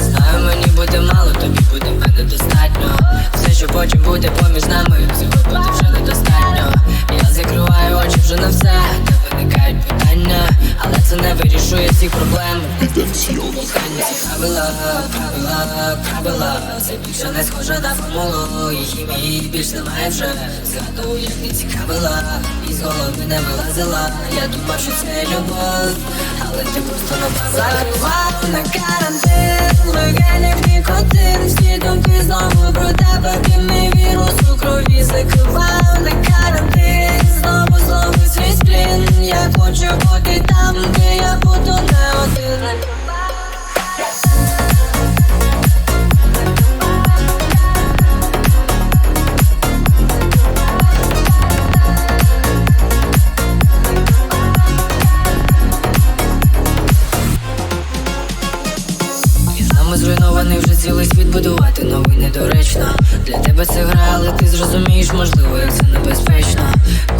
Знаю, мені буде мало, тобі буде мене достатньо. Все, що потім буде поміж нами, вирішує всіх проблем. Кохання, ці правила, правила, правила. Це більше не схоже на формулу, і хімії більш немає вже. Згадую, як не цікавила, і з голови не вилазила. Я думав, що це любов, але ти просто набавила. Закриваю на карантин цілий світ новий недоречно. Для тебе це гра, але ти зрозумієш, можливо, як це небезпечно.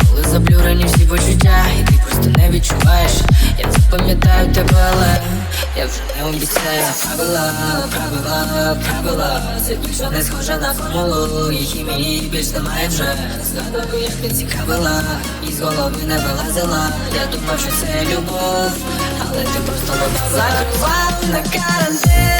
Коли заблюрені всі почуття, і ти просто не відчуваєш. Я запам'ятаю тебе, але я вже не обіцяю. Правила, правила, правила. Це більше не схоже на формулу І хімії більш немає вже. Згадую, як ти цікавила І з голови не вилазила. Я думав, що це любов Але ти просто додала Закриваю на карантин